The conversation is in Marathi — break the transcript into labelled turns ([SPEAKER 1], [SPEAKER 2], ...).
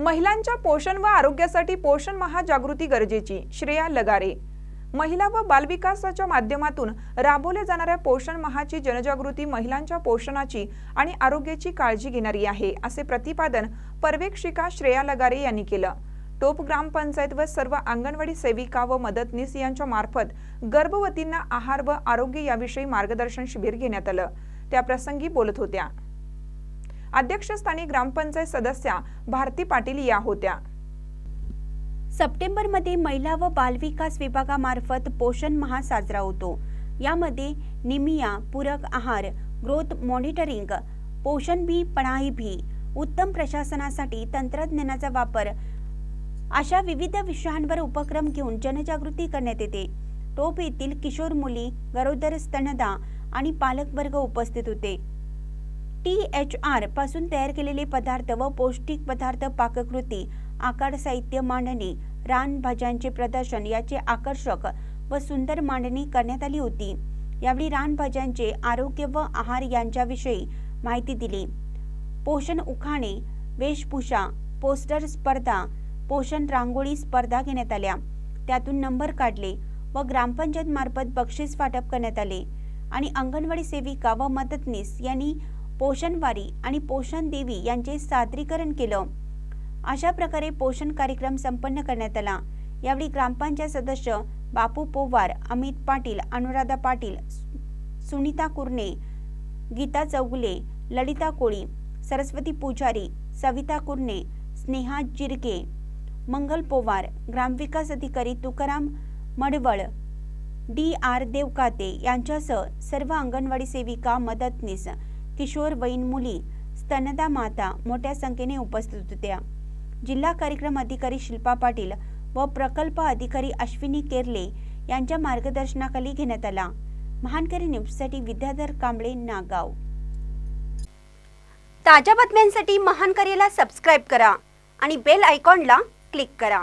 [SPEAKER 1] महिलांच्या पोषण व आरोग्यासाठी पोषण महाजागृती गरजेची श्रेया लगारे. महिला व बालविकासाच्या माध्यमातून राबवल्या जाणाऱ्या पोषण महाची जनजागृती महिलांच्या पोषणाची आणि आरोग्याची काळजी घेणारी आहे असे प्रतिपादन पर्यवेक्षिका श्रेया लगारे यांनी केलं. टोप ग्रामपंचायत व सर्व अंगणवाडी सेविका व मदतनीस यांच्या मार्फत गर्भवतींना आहार व आरोग्य याविषयी मार्गदर्शन शिबिर घेण्यात आलं. त्याप्रसंगी बोलत होत्या. अध्यक्षस्थानी ग्रामपंचायत सदस्या भारती पाटील या होत्या.
[SPEAKER 2] सप्टेंबरमध्ये महिला व बालविकास विभागामार्फत पोषण माह साजरा होतो. यामध्ये निमिया पूरक आहार ग्रोथ मॉनिटरिंग पोषण भी पढाई भी उत्तम प्रशासनासाठी तंत्रज्ञानाचा वापर अशा विविध विषयांवर उपक्रम घेऊन जनजागृती करण्यात येते. टोप येथील किशोर मुली गरोदर स्तनदा आणि पालकवर्ग उपस्थित होते. टी एच आरपासून तयार केलेले पदार्थ व पौष्टिक पदार्थ पाककृती आकार साहित्य मांडणी रानभाज्यांचे प्रदर्शन याचे आकर्षक व सुंदर मांडणी करण्यात आली होती. यावेळी रानभाज्यांचे आरोग्य व आहार यांच्याविषयी माहिती दिली. पोषण उखाणे वेशभूषा पोस्टर स्पर्धा पोषण रांगोळी स्पर्धा घेण्यात आल्या. त्यातून नंबर काढले व ग्रामपंचायत मार्फत बक्षीस वाटप करण्यात आले आणि अंगणवाडी सेविका व मदतनीस यांनी पोषणवारी आणि पोषण देवी यांचे सादरीकरण केलं. अशा प्रकारे पोषण कार्यक्रम संपन्न करण्यात आला. यावेळी ग्रामपंचायत सदस्य बापू पोवार अमित पाटील अनुराधा पाटील सु- सुनीता कुर्णे गीता चौगुले ललिता कोळी सरस्वती पुजारी सविता कुर्णे स्नेहा जिरके मंगल पोवार ग्रामविकास अधिकारी तुकाराम मडवळ डी आर देवकाते यांच्यासह सर्व अंगणवाडी सेविका मदतनीस किशोर वयीन मुली स्तनदा माता मोठ्या संख्येने उपस्थित होत्या. जिल्हा कार्यक्रम अधिकारी शिल्पा पाटील व प्रकल्प अधिकारी अश्विनी केरले यांच्या मार्गदर्शनाखाली घेण्यात आला. महानकरी न्यूजसाठी विद्याधर कांबळे नागाव. ताज्या बातम्यांसाठी महानकरीला सबस्क्राईब करा आणि बेल आयकॉनला क्लिक करा.